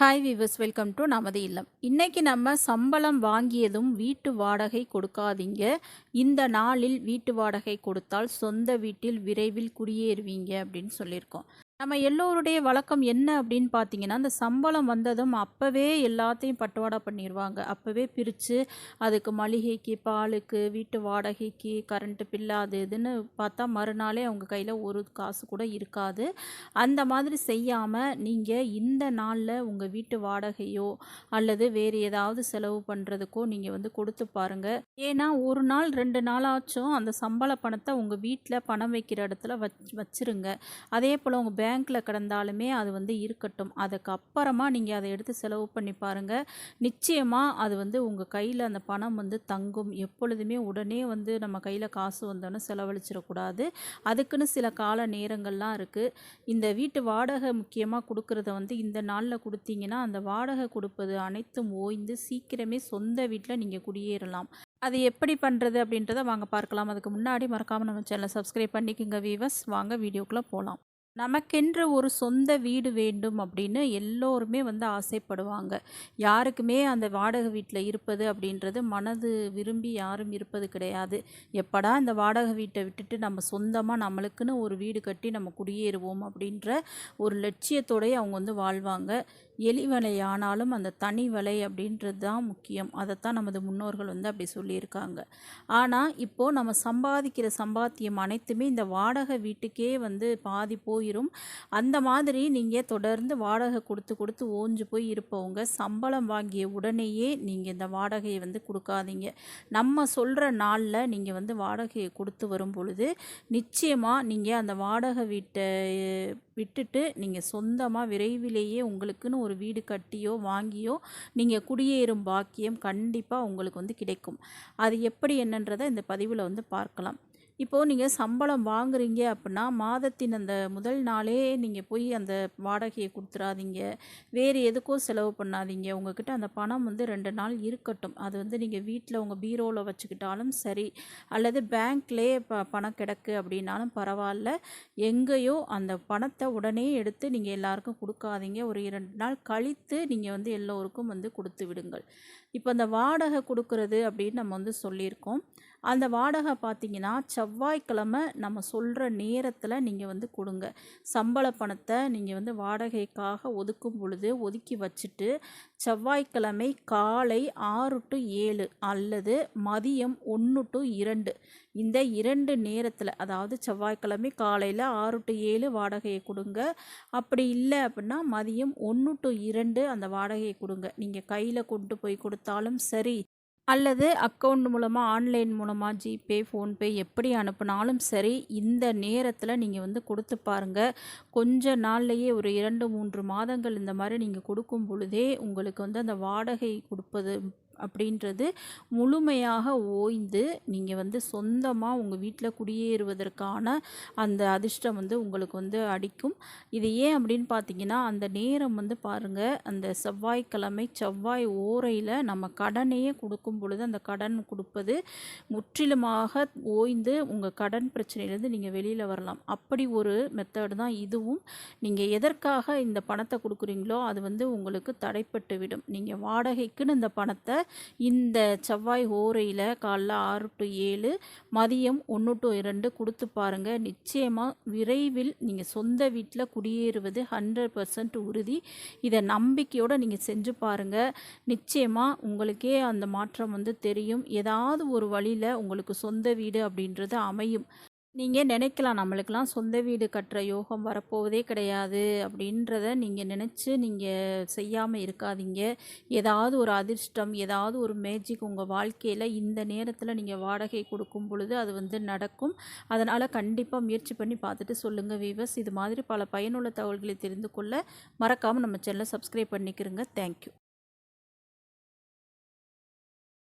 Hi viewers welcome to நமது இல்லம். இன்றைக்கி நம்ம சம்பளம் வாங்கியதும் வீட்டு வாடகை கொடுக்காதீங்க. இந்த நாளில் வீட்டு வாடகை கொடுத்தால் சொந்த வீட்டில் விரைவில் குடியேறுவீங்க அப்படின்னு சொல்லியிருக்கோம். நம்ம எல்லோருடைய வழக்கம் என்ன அப்படின்னு பார்த்தீங்கன்னா அந்த சம்பளம் வந்ததும் அப்போவே எல்லாத்தையும் பட்டுவாடா பண்ணிடுவாங்க அப்போவே பிரித்து அதுக்கு மளிகைக்கு பாலுக்கு வீட்டு வாடகைக்கு கரண்ட்டு பில்லு அது இதுன்னு பார்த்தா மறுநாளே அவங்க கையில் ஒரு காசு கூட இருக்காது. அந்த மாதிரி செய்யாமல் நீங்கள் இந்த நாளில் உங்கள் வீட்டு வாடகையோ அல்லது வேறு ஏதாவது செலவு பண்ணுறதுக்கோ நீங்கள் வந்து கொடுத்து பாருங்கள் ஏன்னா ஒரு நாள் ரெண்டு நாளாச்சும் அந்த சம்பள பணத்தை உங்கள் வீட்டில் பணம் வைக்கிற இடத்துல வச் வச்சுருங்க. அதே போல் உங்கள் பேங்க்கில் கிடந்தாலுமே அது வந்து இருக்கட்டும். அதுக்கப்புறமா நீங்கள் அதை எடுத்து செலவு பண்ணி பாருங்கள் நிச்சயமாக அது வந்து உங்கள் கையில் அந்த பணம் வந்து தங்கும். எப்பொழுதுமே உடனே வந்து நம்ம கையில் காசு வந்தோன்னு செலவழிச்சிடக்கூடாது. அதுக்குன்னு சில கால நேரங்கள்லாம் இருக்குது இந்த வீட்டு வாடகை முக்கியமாக கொடுக்குறத வந்து இந்த நாளில் கொடுத்தீங்கன்னா அந்த வாடகை கொடுப்பது அனைத்தும் ஓய்ந்து சீக்கிரமே சொந்த வீட்டில் நீங்கள் குடியேறலாம். அது எப்படி பண்ணுறது அப்படின்றத வாங்க பார்க்கலாம். அதுக்கு முன்னாடி மறக்காமல் நம்ம சேனலை சப்ஸ்கிரைப் பண்ணிக்கோங்க வீவர்ஸ் வாங்க வீடியோக்குள்ளே போகலாம் நமக்கென்று ஒரு சொந்த வீடு வேண்டும் அப்படின்னு எல்லோருமே வந்து ஆசைப்படுவாங்க. யாருக்குமே அந்த வாடகை வீட்டில் இருப்பது அப்படின்றது மனது விரும்பி யாரும் இருப்பது கிடையாது. எப்படா இந்த வாடகை வீட்டை விட்டுட்டு நம்ம சொந்தமாக நம்மளுக்குன்னு ஒரு வீடு கட்டி நம்ம குடியேறுவோம் அப்படின்ற ஒரு லட்சியத்தோடய அவங்க வந்து வாழ்வாங்க. எலிவலை ஆனாலும் அந்த தனி வலை அப்படின்றது தான் முக்கியம். அதைத்தான் நமது முன்னோர்கள் வந்து அப்படி சொல்லியிருக்காங்க. ஆனால் இப்போது நம்ம சம்பாதிக்கிற சம்பாத்தியம் அனைத்துமே இந்த வாடகை வீட்டுக்கே வந்து பாதி போயிடும் அந்த மாதிரி நீங்கள் தொடர்ந்து வாடகை கொடுத்து கொடுத்து ஓஞ்சு போய் இருப்பவங்க சம்பளம் வாங்கிய உடனேயே நீங்கள் இந்த வாடகையை வந்து கொடுக்காதீங்க. நம்ம சொல்கிற நாளில் நீங்கள் வந்து வாடகையை கொடுத்து வரும் பொழுது நிச்சயமாக நீங்கள் அந்த வாடகை வீட்டை விட்டுட்டு நீங்கள் சொந்தமாக விரைவிலேயே உங்களுக்குன்னு ஒரு வீடு கட்டியோ வாங்கியோ நீங்கள் குடியேறும் பாக்கியம் கண்டிப்பாக உங்களுக்கு வந்து கிடைக்கும். அது எப்படி என்னன்றதை இந்த பதிவில் வந்து பார்க்கலாம். இப்போது நீங்கள் சம்பளம் வாங்குறீங்க அப்படின்னா மாதத்தின் அந்த முதல் நாளே நீங்கள் போய் அந்த வாடகையை கொடுத்துடாதீங்க வேறு எதுக்கோ செலவு பண்ணாதீங்க. உங்ககிட்ட அந்த பணம் வந்து ரெண்டு நாள் இருக்கட்டும். அது வந்து நீங்கள் வீட்டில் உங்கள் பீரோவில் வச்சுக்கிட்டாலும் சரி அல்லது பேங்க்லேயே ப பணம் கிடக்கு அப்படின்னாலும் பரவாயில்ல. எங்கேயோ அந்த பணத்தை உடனே எடுத்து நீங்கள் எல்லாருக்கும் கொடுக்காதீங்க. ஒரு இரண்டு நாள் கழித்து நீங்கள் வந்து எல்லோருக்கும் வந்து கொடுத்து விடுங்கள். இப்போ அந்த வாடகை கொடுக்குறது அப்படின்னு நம்ம வந்து சொல்லியிருக்கோம். அந்த வாடகை பார்த்தீங்கன்னா செவ்வாய்க்கிழமை நம்ம சொல்கிற நேரத்தில் நீங்கள் வந்து கொடுங்க. சம்பள பணத்தை நீங்கள் வந்து வாடகைக்காக ஒதுக்கும் பொழுது ஒதுக்கி வச்சுட்டு செவ்வாய்க்கிழமை காலை ஆறு டு ஏழு அல்லது மதியம் ஒன்று டு இரண்டு. இந்த இரண்டு நேரத்தில் அதாவது செவ்வாய்க்கிழமை காலையில் ஆறு டு ஏழு வாடகையை கொடுங்க. அப்படி இல்லை அப்படின்னா மதியம் ஒன்று டு இரண்டு அந்த வாடகையை கொடுங்க. நீங்கள் கையில் கொண்டு போய் கொடுத்தாலும் சரி அல்லது அக்கௌண்ட் மூலமாக ஆன்லைன் மூலமாக ஜிபே ஃபோன்பே எப்படி அனுப்புனாலும் சரி இந்த நேரத்தில் நீங்கள் வந்து கொடுத்து பாருங்கள் கொஞ்ச நாள்லையே ஒரு இரண்டு மூன்று மாதங்கள் இந்த மாதிரி நீங்கள் கொடுக்கும் பொழுதே உங்களுக்கு வந்து அந்த வாடகை கொடுப்பது அப்படின்றது முழுமையாக ஓய்ந்து நீங்கள் வந்து சொந்தமாக உங்கள் வீட்டில் குடியேறுவதற்கான அந்த அதிர்ஷ்டம் வந்து உங்களுக்கு வந்து அடிக்கும். இது ஏன் அப்படின்னு பார்த்தீங்கன்னா அந்த நேரம் வந்து பாருங்கள் அந்த செவ்வாய்க்கிழமை செவ்வாய் ஓரையில் நம்ம கடனையே கொடுக்கும் பொழுது அந்த கடன் கொடுப்பது முற்றிலுமாக ஓய்ந்து உங்கள் கடன் பிரச்சனையிலேருந்து நீங்கள் வெளியில் வரலாம். அப்படி ஒரு மெத்தடு தான் இதுவும். நீங்கள் எதற்காக இந்த பணத்தை கொடுக்குறீங்களோ அது வந்து உங்களுக்கு தடைப்பட்டு விடும் நீங்கள் வாடகைக்குன்னு இந்த பணத்தை இந்த செவ்வாய் ஓரையில் காலைல ஆறு டு ஏழு மதியம் ஒன்று டு இரண்டு கொடுத்து பாருங்கள் நிச்சயமாக விரைவில் நீங்கள் சொந்த வீட்டில் குடியேறுவது ஹண்ட்ரட் பர்சன்ட் உறுதி. இதை நம்பிக்கையோடு நீங்கள் செஞ்சு பாருங்கள் நிச்சயமாக உங்களுக்கே அந்த மாற்றம் வந்து தெரியும். ஏதாவது ஒரு வழியில் உங்களுக்கு சொந்த வீடு அப்படின்றது அமையும். நீங்கள் நினைக்கலாம் நம்மளுக்கெல்லாம் சொந்த வீடு கட்டுற யோகம் வரப்போவதே கிடையாது அப்படின்றத நீங்கள் நினச்சி நீங்கள் செய்யாமல் இருக்காதீங்க. ஏதாவது ஒரு அதிர்ஷ்டம் ஏதாவது ஒரு மேஜிக் உங்கள் வாழ்க்கையில் இந்த நேரத்தில் நீங்கள் வாடகை கொடுக்கும் பொழுது அது வந்து நடக்கும். அதனால் கண்டிப்பாக முயற்சி பண்ணி பார்த்துட்டு சொல்லுங்கள் வீவர்ஸ் இது மாதிரி பல பயனுள்ள தகவல்களை தெரிந்து கொள்ள மறக்காமல் நம்ம சேனலை சப்ஸ்கிரைப் பண்ணிக்கிறோங்க. தேங்க்யூ